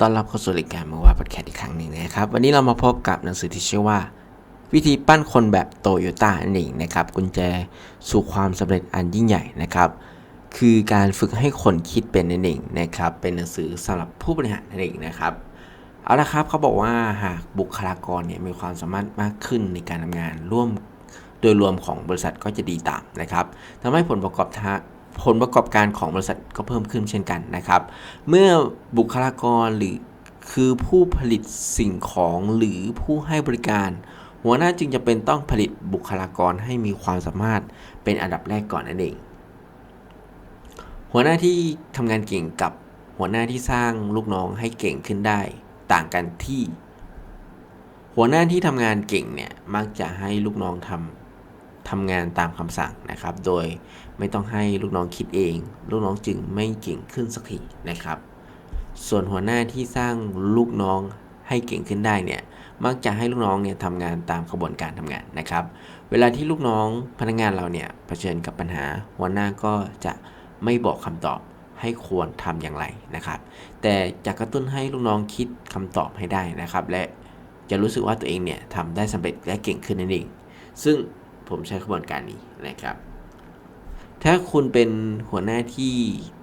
ต้อนรับเข้าสู่รายการมือว่าพอดแคสต์อีกครั้งหนึ่งนะครับ วันนี้เรามาพบกับหนังสือที่ชื่อว่า วิธีปั้นคนแบบโตโยต้านั่นเองนะครับกุญแจสู่ความสำเร็จอันยิ่งใหญ่นะครับ คือการฝึกให้คนคิดเป็นนั่นเองนะครับ เป็นหนังสือสำหรับผู้บริหารนั่นเองนะครับเอาละครับเขาบอกว่าหากบุคลากรเนี่ยมีความสามารถมากขึ้นในการทำงานร่วมโดยรวมของบริษัทก็จะดีตามนะครับทำให้ผลประกอบ ผลประกอบการของบริษัทก็เพิ่มขึ้นเช่นกันนะครับ เมื่อบุคลากรหรือคือผู้ผลิตสิ่งของหรือผู้ให้บริการ หัวหน้าจึงจะเป็นต้องผลิตบุคลากรให้มีความสามารถเป็นอันดับแรกก่อนนั่นเอง หัวหน้าที่ทำงานเก่งกับหัวหน้าที่สร้างลูกน้องให้เก่งขึ้นได้ ต่างกันที่ หัวหน้าที่ทำงานเก่งเนี่ยมักจะให้ลูกน้องทำ ทำงานตามคำสั่งนะครับ โดยไม่ต้องให้ลูกน้องคิดเอง ลูกน้องจึงไม่เก่งขึ้นสักทีนะครับ ส่วนหัวหน้าที่สร้างลูกน้องให้เก่งขึ้นได้เนี่ย มักจะให้ลูกน้องเนี่ยทำงานตามกระบวนการทำงานนะครับ เวลาที่ลูกน้องพนักงานเราเนี่ยเผชิญกับปัญหา หัวหน้าก็จะไม่บอกคำตอบให้ควรทำอย่างไรนะครับ แต่จะกระตุ้นให้ลูกน้องคิดคำตอบให้ได้นะครับ และจะรู้สึกว่าตัวเองเนี่ยทำได้สำเร็จและเก่งขึ้นนั่นเอง ซึ่ง ผมใช้กระบวนการนี้นะครับ ถ้าคุณเป็นหัวหน้าที่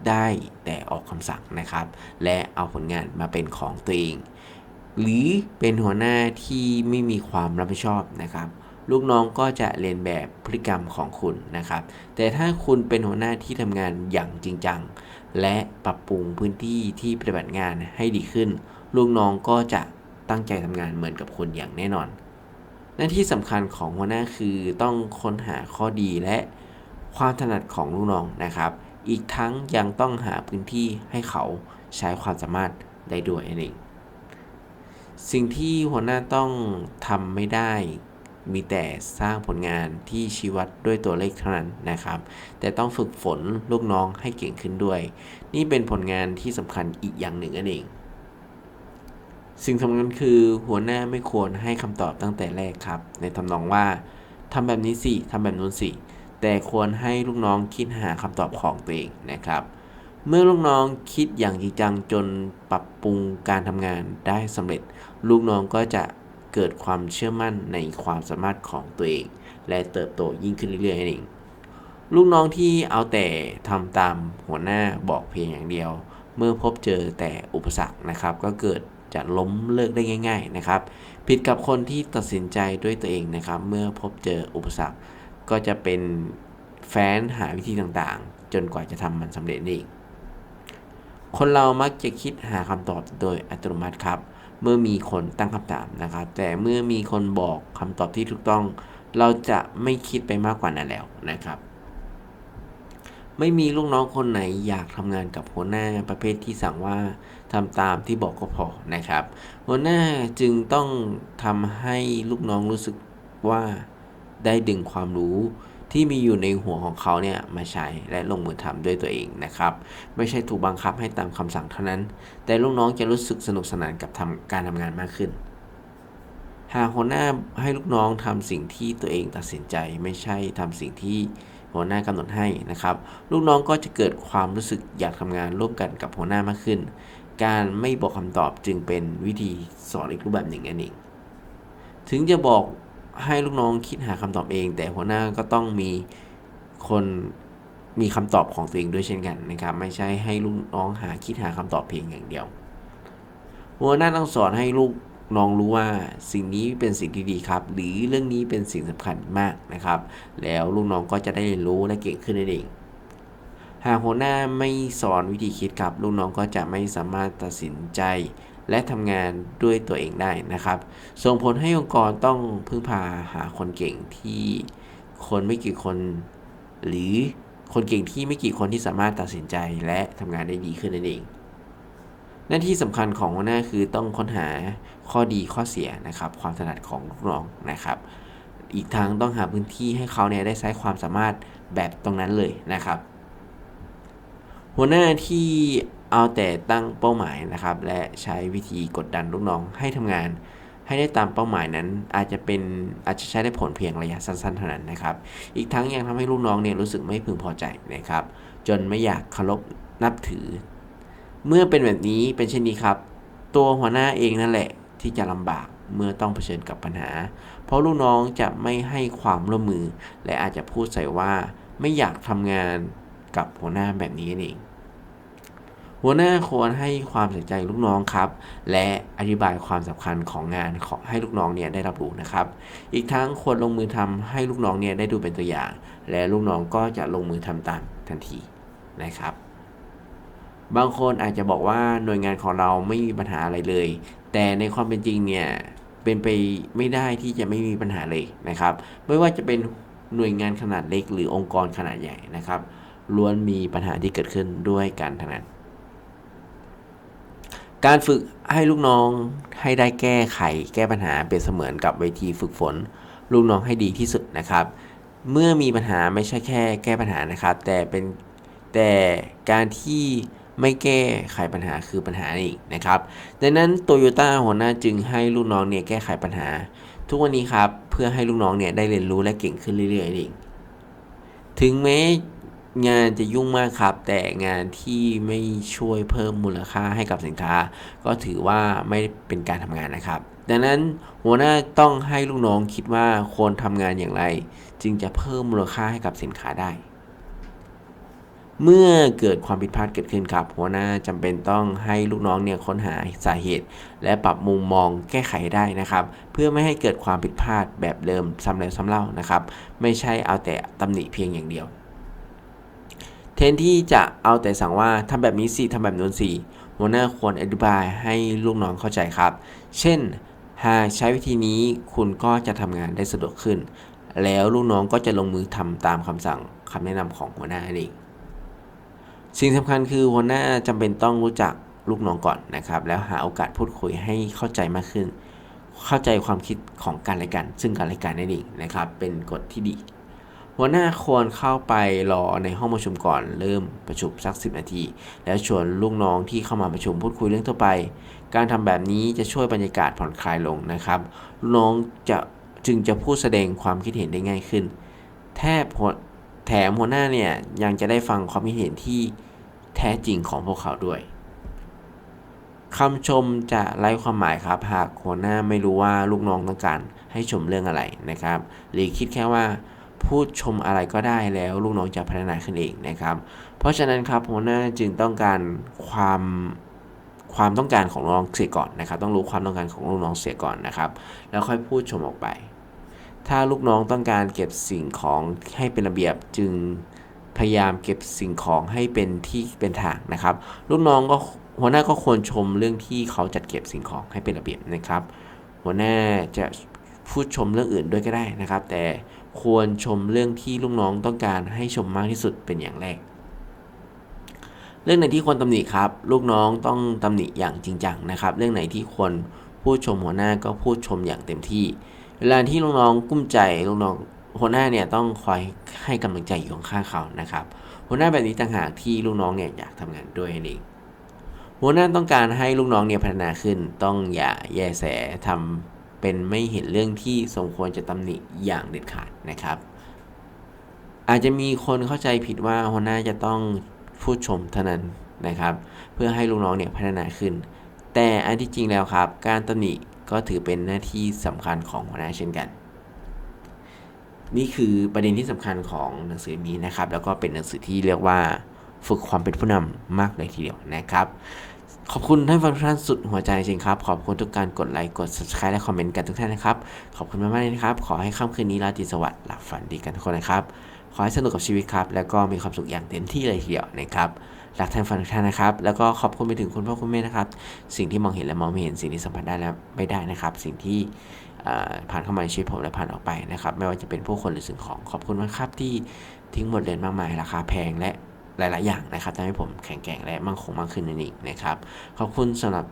ได้แต่ออกคำสั่งนะครับ และเอาผลงานมาเป็นของตัวเอง หรือเป็นหัวหน้าที่ไม่มีความรับผิดชอบนะครับ ลูกน้องก็จะเรียนแบบพฤติกรรมของคุณนะครับ แต่ถ้าคุณเป็นหัวหน้าที่ทำงานอย่างจริงจัง และปรับปรุงพื้นที่ที่ปฏิบัติงานให้ดีขึ้น ลูกน้องก็จะตั้งใจทำงานเหมือนกับคุณอย่างแน่นอน หน้าที่สำคัญของหัวหน้าคือต้องค้นหาข้อดีและความถนัดของลูกน้องนะครับ อีกทั้งยังต้องหาพื้นที่ให้เขาใช้ความสามารถได้ด้วยนั่นเองสิ่งที่หัวหน้าต้องทำไม่ได้ มีแต่สร้างผลงานที่ชี้วัดด้วยตัวเลขเท่านั้นนะครับ แต่ต้องฝึกฝนลูกน้องให้เก่งขึ้นด้วย นี่เป็นผลงานที่สำคัญอีกอย่างหนึ่งนั่นเอง สิ่งสำคัญคือหัวหน้าไม่ควรให้คำตอบตั้งแต่แรกครับ ในทำนองว่าทำแบบนี้สิทำแบบนู้นสิ แต่ควรให้ลูกน้องคิดหาคำตอบของตัวเองนะครับ เมื่อลูกน้องคิดอย่างจริงจังจนปรับปรุงการทำงานได้สำเร็จ ลูกน้องก็จะเกิดความเชื่อมั่นในความสามารถของตัวเอง และเติบโตยิ่งขึ้นเรื่อยๆเองลูกน้องที่เอาแต่ทำตามหัวหน้าบอกเพียงอย่างเดียว เมื่อพบเจอแต่อุปสรรคนะครับ ก็เกิด จะล้มเลิกได้ง่าย ๆนะครับ ผิดกับคนที่ตัดสินใจด้วยตัวเองนะครับ เมื่อพบเจออุปสรรค ก็จะเป็นแฟ้นหาวิธีต่างๆ จนกว่าจะทำมันสำเร็จเองคนเรามักจะคิดหาคำตอบโดยอัตโนมัติครับ เมื่อมีคนตั้งคำถามนะครับ แต่เมื่อมีคนบอกคำตอบที่ถูกต้อง เราจะไม่คิดไปมากกว่านั้นแล้วนะครับไม่มีลูกน้องคนไหนอยากทำงานกับหัวหน้าประเภทที่สั่งว่า ทำตามที่บอกก็พอนะครับหัวหน้าจึงต้องทำให้ลูกน้องรู้สึกว่าได้ดึงความรู้ที่มีอยู่ในหัวของเขาเนี่ยมาใช้และลงมือทำด้วยตัวเองนะครับ ไม่ใช่ถูกบังคับให้ตามคำสั่งเท่านั้น แต่ลูกน้องจะรู้สึกสนุกสนานกับทำการทำงานมากขึ้น หากหัวหน้าให้ลูกน้องทำสิ่งที่ตัวเองตัดสินใจไม่ใช่ทำสิ่งที่หัวหน้ากำหนดให้นะครับ ลูกน้องก็จะเกิดความรู้สึกอยากทำงานร่วมกันกับหัวหน้ามากขึ้น การไม่บอกคำตอบจึงเป็นวิธีสอนอีกรูปแบบหนึ่งนั่นเอง ถึงจะบอกให้ลูกน้องคิดหาคำตอบเอง แต่หัวหน้าก็ต้องมีคนมีคำตอบของตัวเองด้วยเช่นกันนะครับ ไม่ใช่ให้ลูกน้องหาคิดหาคำตอบเพียงอย่างเดียว หัวหน้าต้องสอนให้ลูกน้องรู้ว่าสิ่งนี้เป็นสิ่งที่ดีครับ หรือเรื่องนี้เป็นสิ่งสำคัญมากนะครับ แล้วลูกน้องก็จะได้เรียนรู้และเก่งขึ้นนั่นเอง หากหัวหน้าไม่สอนวิธีคิดครับลูกน้องก็จะไม่สามารถตัดสินใจ และทำงานด้วยตัวเองได้นะครับ ส่งผลให้องค์กรต้องพึ่งพาหาคนเก่งที่คนไม่กี่คน หรือคนเก่งที่ไม่กี่คนที่สามารถตัดสินใจและทำงานได้ดีขึ้นนั่นเอง หน้าที่สำคัญของหัวหน้าคือต้องค้นหาข้อดีข้อเสียนะครับ ความถนัดของลูกน้องนะครับ อีกทางต้องหาพื้นที่ให้เขาเนี่ยได้ใช้ความสามารถแบบตรงนั้นเลยนะครับ หัวหน้าที่เอาแต่ตั้งเป้าหมายนะครับ และใช้วิธีกดดันลูกน้องให้ทำงาน ให้ได้ตามเป้าหมายนั้น อาจจะเป็นอาจจะใช้ได้ผลเพียงระยะสั้นๆเท่านั้นนะครับ อีกทั้งยังทำให้ลูกน้องเนี่ยรู้สึกไม่พึงพอใจนะครับ จนไม่อยากเคารพนับถือ เมื่อเป็นแบบนี้เป็นเช่นนี้ครับ ตัวหัวหน้าเองนั่นแหละที่จะลำบากเมื่อต้องเผชิญกับปัญหา เพราะลูกน้องจะไม่ให้ความร่วมมือ และอาจจะพูดใส่ว่าไม่อยากทำงาน กับหัวหน้าแบบนี้นั่นเอง หัวหน้าควรให้ความใส่ใจลูกน้องครับ และอธิบายความสำคัญของงานขอให้ลูกน้องเนี่ยได้รับรู้นะครับ อีกทั้งควรลงมือทำให้ลูกน้องเนี่ยได้ดูเป็นตัวอย่าง และลูกน้องก็จะลงมือทำตามทันทีนะครับบางคนอาจจะบอกว่าหน่วยงานของเราไม่มีปัญหาอะไรเลย แต่ในความเป็นจริงเนี่ยเป็นไปไม่ได้ที่จะไม่มีปัญหาเลยนะครับ ไม่ว่าจะเป็นหน่วยงานขนาดเล็กหรือองค์กรขนาดใหญ่นะครับ ล้วนมีปัญหาที่เกิดขึ้นด้วยกันทั้งนั้น การฝึกให้ลูกน้องให้ได้แก้ไข แก้ปัญหาเป็นเสมือนกับเวทีฝึกฝน ลูกน้องให้ดีที่สุดนะครับ เมื่อมีปัญหาไม่ใช่แค่แก้ปัญหานะครับ แต่เป็นแต่การที่ไม่แก้ไขปัญหาคือปัญหาอีกนะครับ ดังนั้นโตโยต้าหัวหน้าจึงให้ลูกน้องเนี่ยแก้ไขปัญหา ทุกวันนี้ครับเพื่อให้ลูกน้องเนี่ยได้เรียนรู้และเก่งขึ้นเรื่อยๆเองถึงแม้ งานจะยุ่งมากครับ แต่งานที่ไม่ช่วยเพิ่มมูลค่าให้กับสินค้า ก็ถือว่าไม่เป็นการทำงานนะครับ ดังนั้นหัวหน้าต้องให้ลูกน้องคิดว่าควรทำงานอย่างไร จึงจะเพิ่มมูลค่าให้กับสินค้าได้ เมื่อเกิดความผิดพลาดเกิดขึ้นครับ หัวหน้าจำเป็นต้องให้ลูกน้องเนี่ยค้นหาสาเหตุ และปรับมุมมองแก้ไขได้นะครับ เพื่อไม่ให้เกิดความผิดพลาดแบบเดิมซ้ำแล้วซ้ำเล่านะครับ ไม่ใช่เอาแต่ตำหนิเพียงอย่างเดียว ทนที่จะเอาแต่สั่งว่าทำแบบนี้สิทำแบบนู้นสิหัวหน้าควรอธิบายให้ลูกน้องเข้าใจครับ เช่น หากใช้วิธีนี้คุณก็จะทำงานได้สะดวกขึ้น แล้วลูกน้องก็จะลงมือทำตามคำสั่งคำแนะนำของหัวหน้าเองสิ่งสำคัญคือหัวหน้าจำเป็นต้องรู้จักลูกน้องก่อนนะครับ แล้วหาโอกาสพูดคุยให้เข้าใจมากขึ้น เข้าใจความคิดของกันและกัน ซึ่งกันและกันนั่นเองนะครับ เป็นกฎที่ดี หัวหน้าควรเข้าไปรอในห้องประชุมก่อนเริ่มประชุมสัก 10 นาที แล้วชวนลูกน้องที่เข้ามาประชุมพูดคุยเรื่องทั่วไป การทำแบบนี้จะช่วยบรรยากาศผ่อนคลายลงนะครับลูกน้องจะจึงจะพูดแสดงความคิดเห็นได้ง่ายขึ้น แทบแถมหัวหน้าเนี่ยยังจะได้ฟังความคิดเห็นที่แท้จริงของพวกเขาด้วยคำชมจะไร้ความหมายครับ หากหัวหน้าไม่รู้ว่าลูกน้องต้องการให้ชมเรื่องอะไรนะครับ หรือคิดแค่ว่า พูดชมอะไรก็ได้แล้วลูกน้องจะพัฒนาขึ้นเองนะครับ เพราะฉะนั้นครับหัวหน้าจึงต้องการความความต้องการของลูกน้องเสียก่อนนะครับ ต้องรู้ความต้องการของลูกน้องเสียก่อนนะครับ แล้วค่อยพูดชมออกไป ถ้าลูกน้องต้องการเก็บสิ่งของให้เป็นระเบียบจึงพยายามเก็บสิ่งของให้เป็นที่เป็นทางนะครับ ลูกน้องก็หัวหน้าก็ควรชมเรื่องที่เขาจัดเก็บสิ่งของให้เป็นระเบียบนะครับ หัวหน้าจะพูดชมเรื่องอื่นด้วยก็ได้นะครับ แต่ ควรชมเรื่องที่ลูกน้องต้องการให้ชมมากที่สุดเป็นอย่างแรก เรื่องไหนที่ควรตำหนิครับ ลูกน้องต้องตำหนิอย่างจริงจังนะครับ เรื่องไหนที่ควรพูดชมหัวหน้าก็พูดชมอย่างเต็มที่ เวลาที่ลูกน้องกุ้มใจลูกน้องหัวหน้าเนี่ยต้องคอยให้กำลังใจอยู่ข้างเขานะครับ หัวหน้าแบบนี้ต่างหากที่ลูกน้องเนี่ยอยากทำงานด้วยนั่นเองหัวหน้าต้องการให้ลูกน้องเนี่ยพัฒนาขึ้น ต้องอย่าแยแสทำ เป็นไม่เห็นเรื่องที่สมควรจะตำหนิอย่างเด็ดขาดนะครับ อาจจะมีคนเข้าใจผิดว่าหัวหน้าจะต้องพูดชมเท่านั้นนะครับ เพื่อให้ลูกน้องเนี่ยพัฒนาขึ้น แต่อันที่จริงแล้วครับ การตำหนิก็ถือเป็นหน้าที่สำคัญของหัวหน้าเช่นกัน นี่คือประเด็นที่สำคัญของหนังสือนี้นะครับ แล้วก็เป็นหนังสือที่เรียกว่าฝึกความเป็นผู้นำมากเลยทีเดียวนะครับ ขอบคุณท่านฟังทุกท่านสุดหัวใจจริงครับ ขอบคุณทุกการกดไลค์ กด subscribe และคอมเมนต์กันทุกท่านนะครับ ขอบคุณมากๆเลยนะครับ ขอให้ค่ำคืนนี้ราตรีสวัสดิ์หลับฝันดีกันทุกคนนะครับ ขอให้สนุกกับชีวิตครับ แล้วก็มีความสุขอย่างเต็มที่เลยทีเดียวนะครับ รักท่านฟังทุกท่านนะครับ แล้วก็ขอบคุณไปถึงคุณพ่อคุณแม่นะครับ สิ่งที่มองเห็นและมองไม่เห็น สิ่งที่สัมผัสได้และไม่ได้นะครับ สิ่งที่ผ่านเข้ามาในชีวิตผมและผ่านออกไปนะครับ ไม่ว่าจะเป็นผู้คนหรือสิ่งของ ขอบคุณมากครับที่ทิ้งบทเรียนมากมายราคาแพงและ หลาย ๆ อย่างนะครับทำให้ผมแข็งแกร่งและมั่งคงมากขึ้นนั่นเองนะครับ ขอบคุณสำหรับ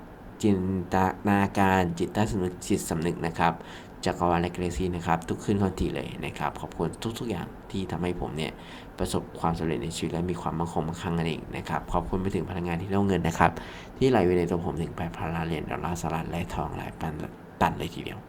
จินตนาการจิตใต้สำนึกจิตสำนึกนะครับจักรวาลและเกรซีนะครับ ทุกขึ้นข้อทีเลยนะครับ ขอบคุณทุก ๆ อย่างที่ทำให้ผมเนี่ยประสบความสำเร็จในชีวิตและมีความมั่งคงมั่งคั่งนั่นเองนะครับ ขอบคุณไปถึงพลังงานที่เล่าเงินนะครับ ที่ไหลไปในตัวผมถึงแปพันล้านเหรียญดอลลาร์สหรัฐและทองหลายพันตันเลยทีเดียว